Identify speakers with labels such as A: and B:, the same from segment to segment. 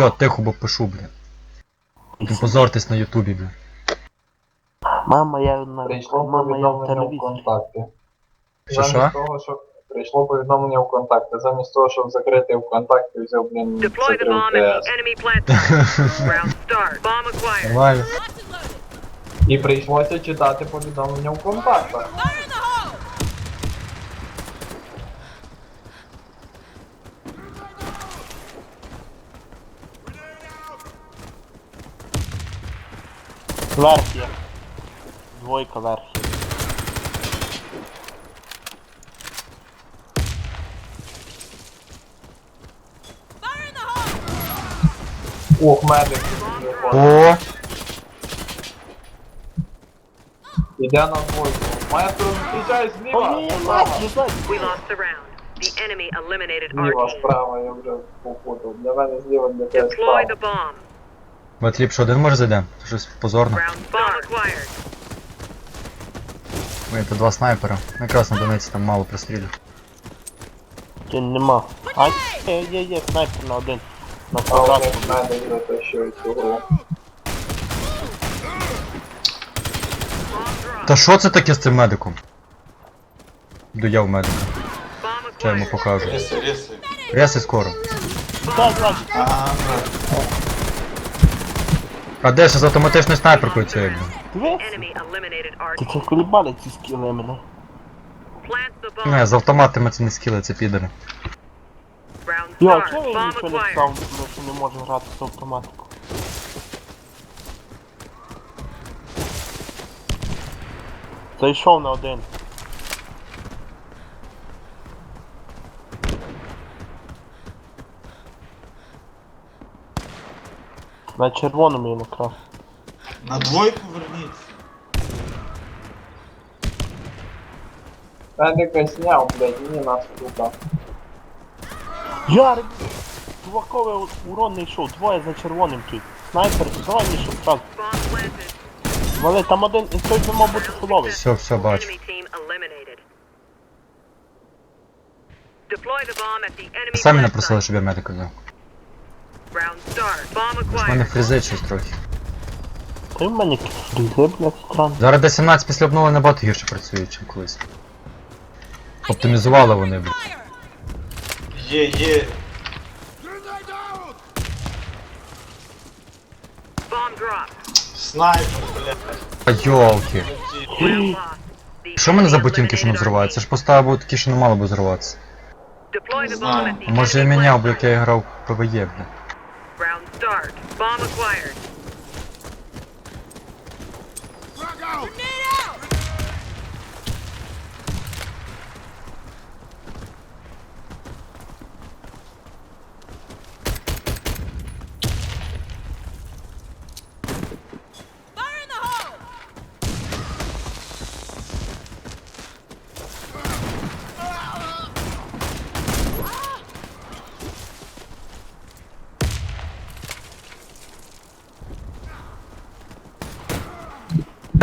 A: Все, тихо, бо пишу, бля. Не позортесь на ютубі, бля.
B: Мама, я на
C: Прийшло
B: мама, я в
C: повідомлення в
B: телевізорі.
C: контакті.
A: Що,
C: Замість того, щоб прийшло повідомлення в контакті. Замість того, щоб закрити в контакті, взяв, блін,
D: Deploy the
C: закрив
D: bomb at the enemy plant. Round start. Bomb acquired.
A: Нормально.
C: І прийшлося читати повідомлення в контактах.
B: Верх є. Двойка верх є.
C: Ох, медик.
A: О,
C: Іде на двойку. Маестро, зустрічай
B: О,
C: зліва!
B: ні,
C: Справа,
B: Настя, знаєш.
D: We lost the round. The enemy eliminated our
C: Зліва,
D: team.
C: справа, я вже попутав. Для мене зліва, для тебе
D: Deploy
C: справа.
D: the bomb.
A: От ліпше один може зайдемо? Це щось позорно. Ой, це два снайпера. Ну, Якраз на Донеці там мало пристрілів.
B: Кін нема. А, є, є, є, снайпер на один. На квадрат.
A: Та що це таке з цим медиком? Йду я в медика. Що йому покажу.
E: Реси
A: скоро.
B: Так, так.
A: А де ще з автоматичною снайперкою блін?
B: Дивись.
D: Enemy eliminated
B: Ти це колібали ці скіли мене.
D: Plant the
A: Не, з автоматами це не скіли, це підери.
D: Round
B: Йо,
D: start.
B: чого
D: Bomb
B: нічого не
D: acquired.
B: писав, бо що не може грати з автоматику? Зайшов на один. На червоному я накрав.
E: На двойку верніться.
C: Медика сняв, блядь, мені нас сука.
B: Ярик! Чуваковий урон не йшов, двоє за червоним тут. Снайпер, давай не йшов
D: planted.
B: Вали, там один, і той би мав бути фуловий.
A: Все, все, бачу. Самі напросили, щоб я медика взяв. У мене щось трохи.
B: Ти в мене фрізи, блядь, странно.
A: Зараз D17 після обнови набагато гірше працює, ніж колись. Оптимізували вони, блін.
E: Є, є. Снайпер, блядь.
A: А йолки. Що в мене за ботинки, що не взриваються? Це ж поставив такі, що не мало би взриватися. Може я міняв, бо як я грав в ПВЕ, бля.
D: Start. Bomb acquired.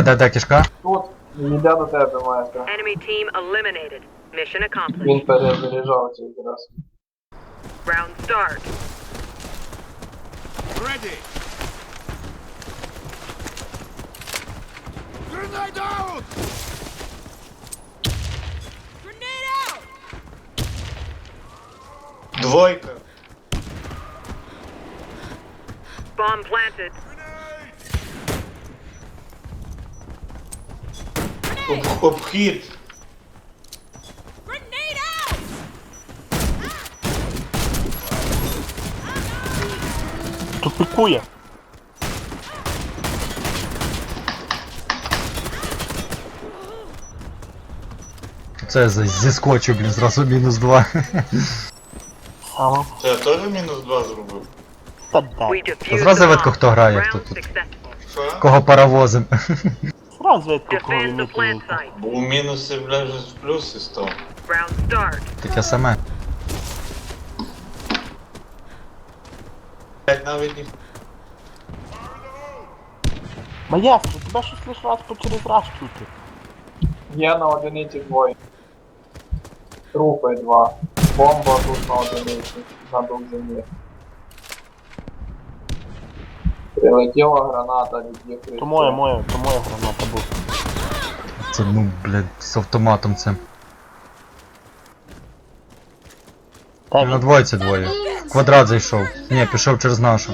A: Де, де кішка?
C: Тут, йде до тебе, маестро.
D: Enemy team eliminated. Mission
C: Він
D: accomplished.
C: перезаряджав цей якраз.
D: Round start.
E: Двойка.
D: Bomb planted.
E: Об, обхід.
B: Тупикує.
A: Це я зіскочив, блін, зразу мінус два.
E: Це я теж мінус два зробив.
B: Та
D: We
A: Зразу видко, хто грає, хто тут.
E: Що?
A: Кого паровозим.
D: The plant
B: не
D: site.
E: Бо у мінуси, блядь, вже в плюси став.
A: Таке саме.
E: Блядь, навіть ніхто.
B: Маєстро, тебе щось лиш раз по через раз чути.
C: Є на одиниці двоє. Трупи два. Бомба тут на одиниці. На довжині. Прилетіла граната від їх
B: То моя, моя, то моя граната була.
A: Це ну, блядь, з автоматом цим.
B: Та
A: На
B: він
A: двоєці двоє. В квадрат зайшов. Ні, пішов через нашу.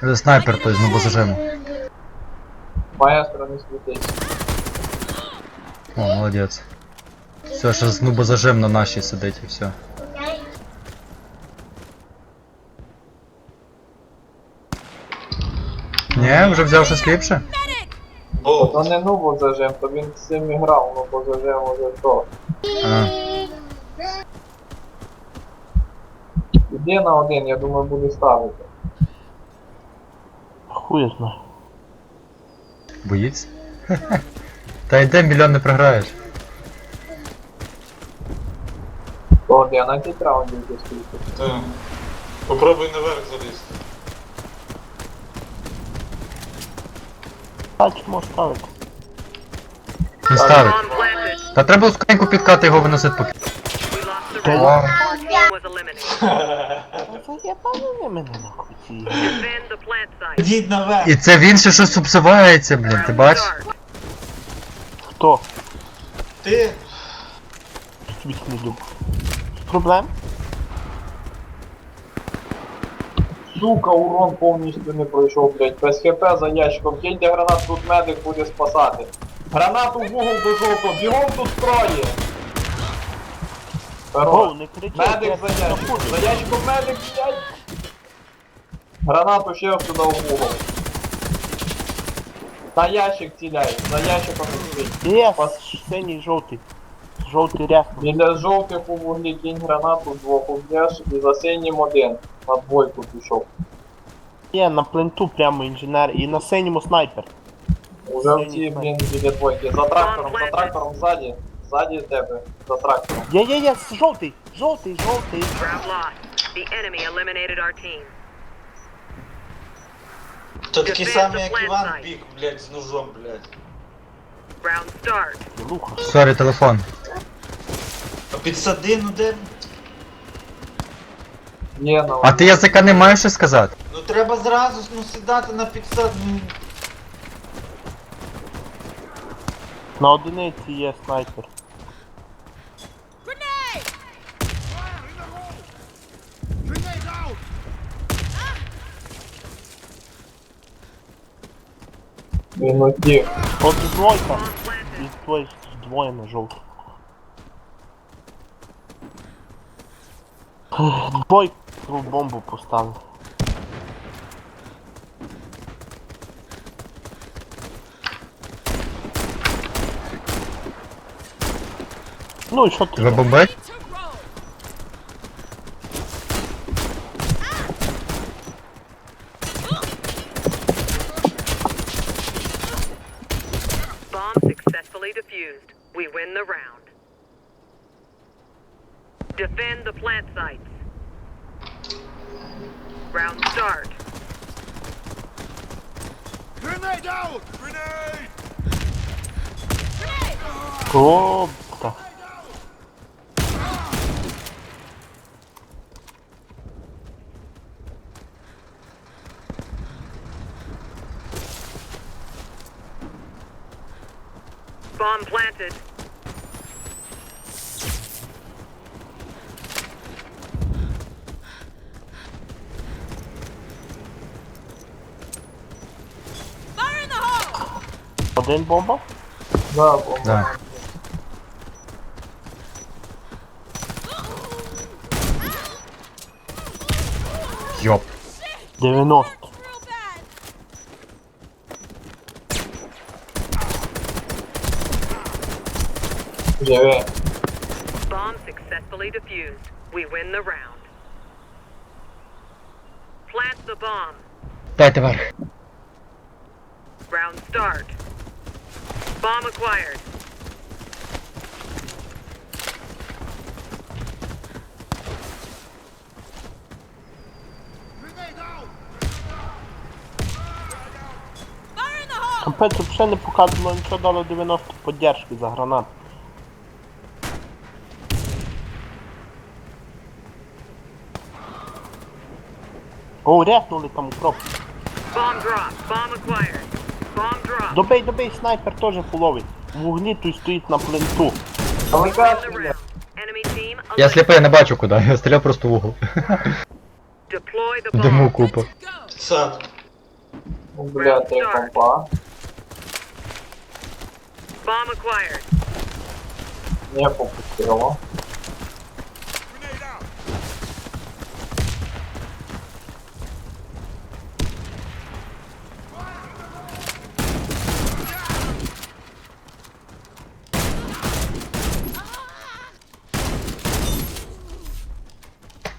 A: Це снайпер той з нубозажиму.
C: Маестро не світить.
A: О, молодець. Все, ще з нубозажим на нашій сидить і все. Ні, вже взяв щось ліпше?
C: То не нубо зажим, то він з цим і грав, ну бо зажим уже то.
A: А,
C: Іди на один, я думаю, буде ставити.
B: хуй знає.
A: боїться? Та йде мільйон не програєш.
C: То 11 раундів до скільки.
E: та. Попробуй наверх залізти.
B: А чому ставити?
A: Не ставить. Та треба скоренько підкати його виносити поки. О,
D: eliminated.
B: Це я мене нахуй ці ігри.
E: Наверх.
A: І це він ще щось обзивається, блін, ти бачиш?
B: Хто?
E: Ти?
B: Тобі не. Проблем?
C: Сука, урон повністю не пройшов, блядь. Без хп за ящиком. Киньте гранат, тут медик буде спасати. Гранату в угол до жовтого, бігом тут
B: не кричи,
C: Медик за ящиком. За ящиком медик, блядь. Гранату ще сюди в угол. На ящик ціляй, за ящиком не.
B: Є,
C: Пас-
B: синій жовтий. Жовтий рясно.
C: Біля жовтих у вуглі кінь гранату двох уб'єш і за синім один. На двойку пішов.
B: Є, на пленту прямо інженер і на синьому снайпер.
C: Уже в цій, блін, біля двойки. За трактором, за трактором ззаді. Ззаді тебе, за трактором.
B: Є, є, є, жовтий, жовтий, жовтий.
D: Round lost. The enemy eliminated our team.
E: Такий
D: Defend
E: самий, як Іван біг, блядь, з ножом, блядь.
D: Round start.
A: Сорі, телефон.
E: А підсади, ну де?
C: Є на
A: А ти язика не маєш що сказати?
E: Ну треба зразу ну, сідати на підсад. ну,
B: На одиниці є снайпер.
C: Він утік.
B: От двойка.
D: Bomb planted.
B: І двоє, двоє на жовтий. Двойку бомбу поставив. Ну і що ти?
A: Тебе бомбить?
D: Bomb successfully defused. We win the round. Defend the plant sites. Round start.
B: О, так.
D: Bomb planted.
B: Один бомба?
C: Да, бомба.
A: Да. Йоп.
B: 90.
C: Живе.
D: Bomb successfully defused. We win the round. Plant the bomb.
A: Дайте верх.
D: Round start. Bomb acquired.
B: Капець взагалі не показувало нічого дало 90 поддержки за гранат. О, ряхнули там укроп. Добей, добей, снайпер теж фуловий. В углі той стоїть на пленту.
A: Я сліпий, я не бачу куди, я стріляв просто в угол. Диму купа.
C: Ну, блядь, три компа.
D: Bomb acquired.
C: Не попустило.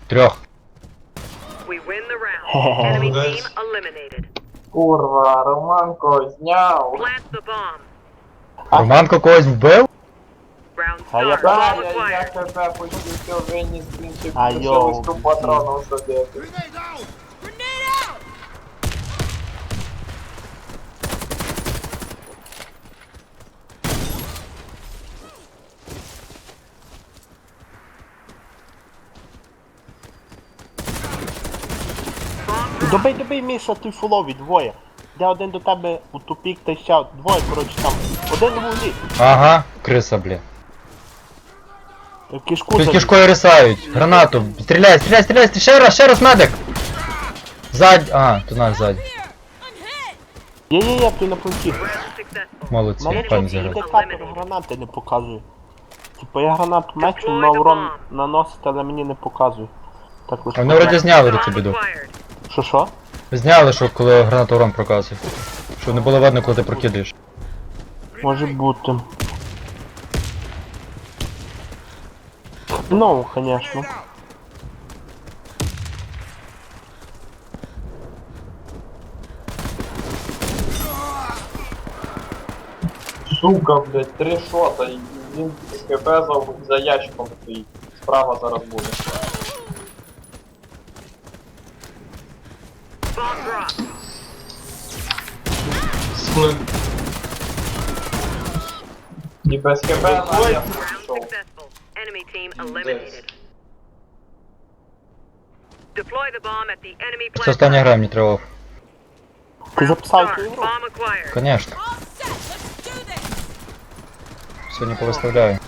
A: Трьох.
D: We win the round. Enemy team eliminated.
C: Курва, Романко зняв.
D: Plant the bomb.
A: Романко когось вбив?
D: Round
B: А я
D: start.
C: Да,
D: Bomb
C: я, я
D: acquired.
C: тебе почти все виніс, блінчик,
B: А,
C: лишилось
B: йоу.
C: ту патрону собі.
D: Bomb dropped.
B: Добей, добей, Міша, той фуловий, двоє. Де один до тебе у тупік та ще двоє, коротше там. Один в углі.
A: Ага, криса, бля.
B: Кишку
A: Тут кишкою рисають. Гранату. Стріляй, стріляй, стріляй, стріляй. Ще раз, ще раз, медик. Зад... А, тут наш ззаді.
B: Є-є-є, той на.
D: Round successful.
A: Молодці,
B: Мене
A: пані
B: тут
A: зіграв.
B: індикатор гранати не показує. Типу я гранату мечу на урон наносить, але мені не показує. Так лише.
A: Вони вроді зняли цю
D: Bomb
A: біду.
B: Що що?
A: Зняли, що коли гранату урон проказує. Щоб не було видно, коли ти прокидаєш.
B: Може бути. Ну, конечно.
C: Сука, блядь, три шота, і він з ХП за, за ящиком стоїть. Справа зараз буде.
D: Bomb dropped.
C: І без ХП на я
D: Round
C: пішов.
D: successful. Enemy team eliminated. Deploy the bomb at the enemy
A: Це
D: plant.
A: остання гра, мені треба.
B: Ти записав цю
D: Start.
B: ігру?
D: Bomb acquired.
A: Конечно. Сьогодні повиставляю.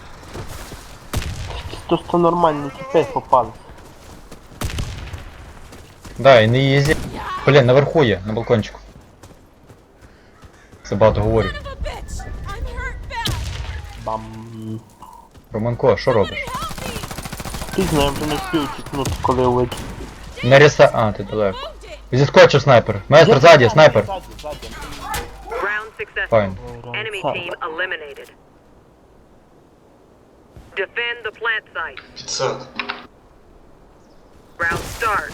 B: Тут то нормальні тіпи попали.
A: Да, і не їзді. Блін, наверху є, на балкончику. Це багато говорю.
B: Бам.
A: Романко, що робиш?
B: Ти знаю, вже не спів тікнути, коли увидь.
A: Не ріса. А, ти далеко. Зіскочив снайпер. Майстер ззаді, снайпер.
D: Round successful.
A: Файн.
D: Enemy team eliminated. Defend the plant site.
E: Підсад.
D: Round start.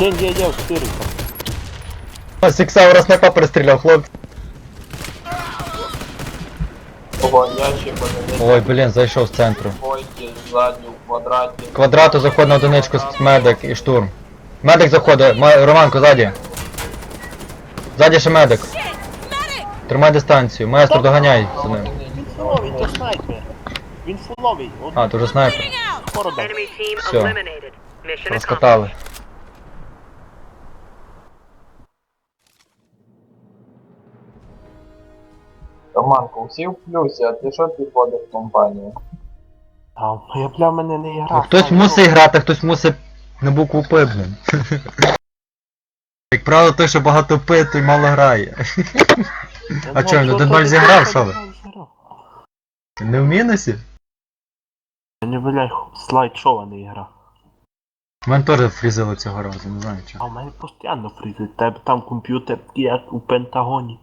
B: День є, є, стириться.
A: Сіксаура снайпа перестріляв, хлопці.
C: Ого, ящик одиниць.
A: Ой, блін, зайшов з центру.
C: Двойки, ззаді, в квадраті.
A: Квадрату заходить на одиничку з медик і штурм. Медик заходить, Ма- Романко ззаді. Ззаді ще медик. Тримай дистанцію, маестро доганяй за ним.
B: Він фуловий, то снайпер. Він фуловий. От
A: А, то вже снайпер.
B: скоро дай.
D: Enemy team
A: Всё.
D: eliminated. Mission accomplished.
A: Розкатали.
C: Романко, всі в плюсі, а ти що підводиш компанію?
B: А, я бля, в мене не
A: Ну,
B: грав.
A: хтось мусить грати, хтось мусить на букву П, блін. Як правило, той, що багато пи, той мало грає. А чо, він 1-0 зіграв, що ви? Не в мінусі?
B: Я Не виляй, слайд-шоу, а не ігра.
A: У мене теж фрізило цього разу, не знаю чого.
B: А в мене постійно фрізить. Тебе там комп'ютер, як у Пентагоні.